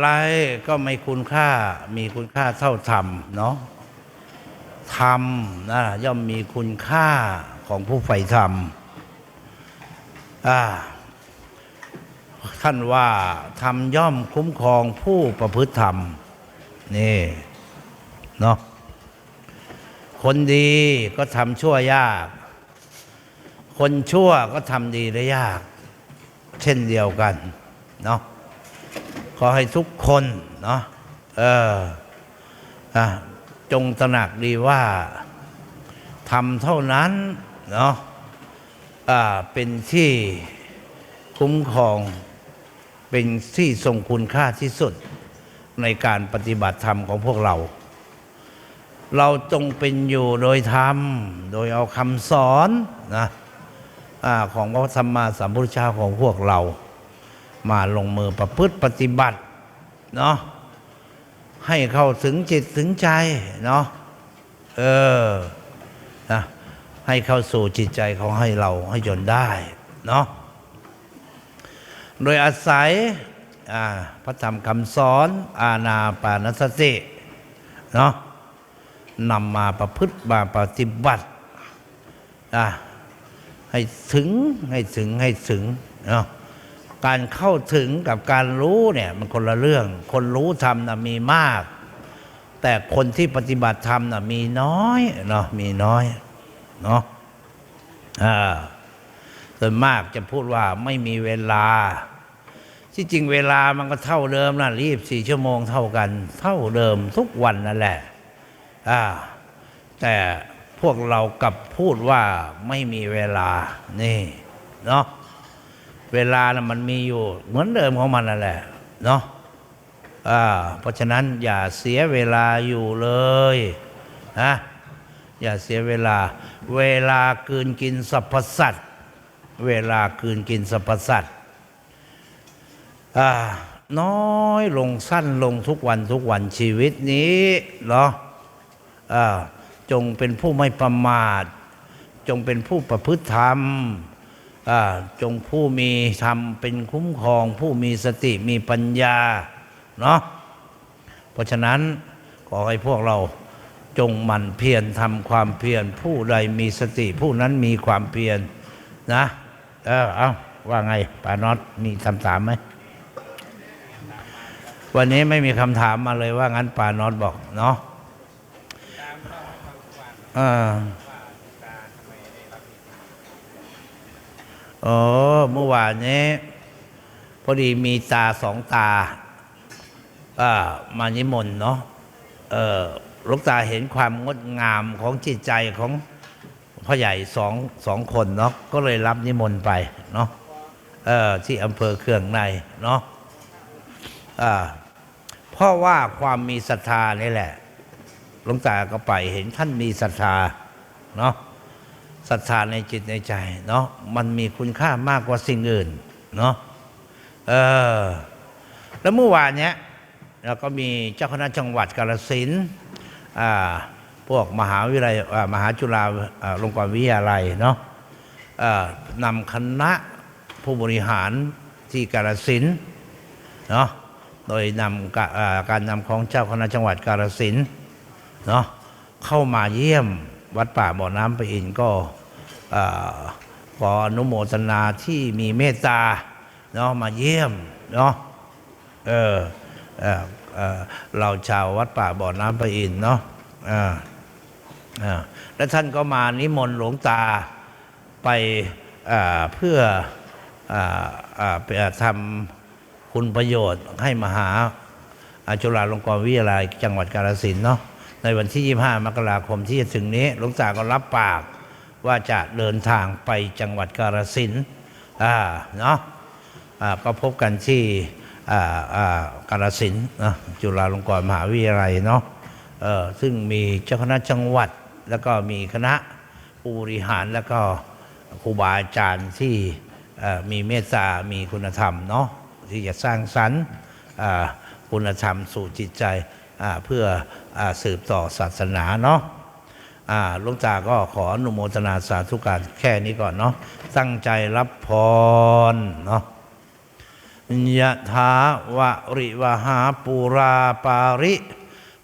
อะไรก็ไม่คุณค่า มีคุณค่าเท่าธรรมเนาะธรรมนะย่อมมีคุณค่าของผู้ใฝ่ธรรมอ่าท่านว่าธรรมย่อมคุ้มครองผู้ประพฤติธรรม นี่เนาะคนดีก็ทำชั่วยาก คนชั่วก็ทำดีได้ยาก เช่นเดียวกันเนาะ ขอให้ทุกคนเนาะเออจงตระหนักดีว่าทำเท่านั้นเนาะเป็นที่คุ้มครองเป็นที่ทรงคุณค่าที่สุดในการปฏิบัติธรรมของพวกเรา เราจงเป็นอยู่โดยธรรม โดยเอาคำสอนนะอของพระธรรมาสัมพุทธเจ้าของพวกเรา มาลงมือประพฤติปฏิบัติเนาะให้เข้าถึงจิตถึงใจเนาะเออนะให้เข้าสู่จิตใจของให้เราให้จนได้เนาะโดยอาศัยพระธรรมคำสอนอาณาปานสติเนาะนำมาประพฤติมาปฏิบัติให้ถึงให้ถึงให้ถึงเนาะ การเข้าถึงกับการรู้เนี่ยมันคนละเรื่อง คนรู้ธรรมนะมีมาก แต่คนที่ปฏิบัติธรรมนะมีน้อยเนาะมีน้อยเนาะอ่าส่วนมากจะพูดว่าไม่มีเวลา ที่จริงเวลามันก็เท่าเดิมนะรีบสี่ชั่วโมงเท่ากัน เท่าเดิมทุกวันนั่นแหละอ่าแต่พวกเรากลับพูดว่าไม่มีเวลานี่เนาะ เวลานะมันมีอยู่ เหมือนเดิมของมันนั่นแหละเนาะอ่าเพราะฉะนั้นอย่าเสียเวลาอยู่เลยนะอย่าเสียเวลา เวลากืนกินสรรพสัตว์เวลาคืนกินสรรพสัตว์อ่าน้อยลงสั้นลงทุกวันทุกวันชีวิตนี้เนาะอ่าจงเป็นผู้ไม่ประมาท จงเป็นผู้ประพฤติธรรม จงผู้มีธรรมเป็นคุ้มครอง ผู้มีสติมีปัญญาเนาะเพราะฉะนั้นขอให้พวกเราจงหมั่นเพียรทำความเพียรผู้ใดมีสติ ผู้นั้นมีความเพียรนะเออเอาว่าไงป้าน็อตมีคำถามไหมวันนี้ไม่มีคำถามมาเลยว่างั้นป้าน็อตบอกเนาะ อโอ้เมื่อวานนี้พอดีมีตาสองตาอ่ามานิมนต์เนาะเออลูกตาเห็นความงดงามของจิตใจของพ่อใหญ่สองสองคนเนาะก็เลยรับนิมนต์ไปเนาะเออที่อำเภอเครื่องในเนาะอ่าเพราะว่าความมีศรัทธานี่แหละหลวงตาก็ไปเห็นท่านมีศรัทธาเนาะ ศรัทธาในจิตในใจเนาะมันมีคุณค่ามากกว่าสิ่งอื่นเนาะเออแล้วเมื่อวานเนี้ยเราก็มีเจ้าคณะจังหวัดกาฬสินอ่าพวกมหาวิทยาลัยมหาจุฬาลงกรณ์วิทยาลัยเนาะนำคณะผู้บริหารที่กาฬสินเนาะโดยนำกาการนำของเจ้าคณะจังหวัดกาฬสินเนาะเข้ามาเยี่ยม วัดป่าบ่อน้ำปะอินก็ขออนุโมทนาที่มีเมตตาเนาะมาเยี่ยมเนาะเออเออเออเราชาววัดป่าบ่อน้ำปะอินเนาะอ่าอ่าแล้วท่านก็มานิมนต์หลวงตาไปเพื่ออทำคุณประโยชน์ให้มหาอาจุฬาลงกรณ์วิทยาลัยจังหวัดกาฬสินธุ์เนาะ ในวันที่ 25 มกราคมที่จะถึงนี้หลวงตาก็รับปาก ว่าจะเดินทางไปจังหวัดกาฬสินธุ์อ่าเนาะอ่าก็พบกันที่อ่าอ่ากาฬสินธุ์นะจุฬาลงกรณ์มหาวิทยาลัยเนาะเออซึ่งมีเจ้าคณะจังหวัด แล้วก็มีคณะผู้บริหารแล้วก็ครูบาอาจารย์ที่มีเมตตา มีคุณธรรมเนาะที่จะสร้างสรรค์คุณธรรมสู่จิตใจ เพื่ออสืบต่อศาสนาเนาะหลวงตาก็ขออนุโมทนาสาธุการแค่นี้ก่อนเนาะตั้งใจรับพรเนาะยะถาวะริวหาปูราปาริ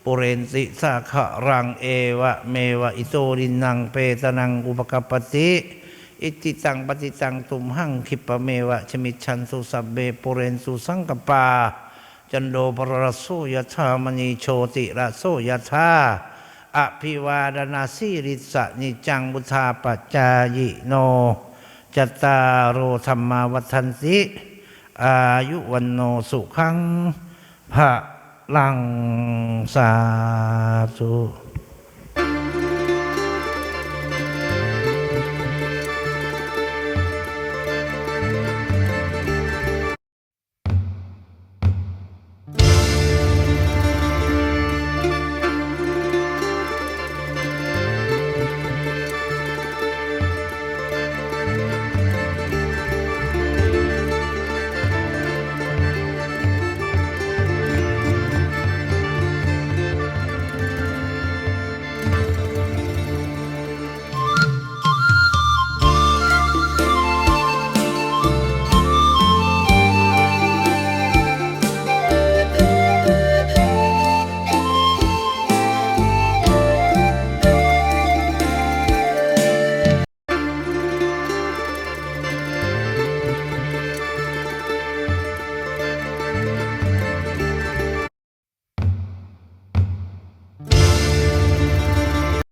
ปุเรนติสาขะรังเอวะเมวะอิโตรินังเปตนังอุปกปปติอิติตังปฏิตังตุมหังคิปะเมวะชมิชันสุสัพเบปุเรนสุสังกปา จันโดปรโสยธามณีโชติระโสยธาอภิวาดนาสีริสะนิจังบุธาปัจจายโนจตารโรธรรมาวัฏันติ อายุวันโนสุขังพระลังสาธุ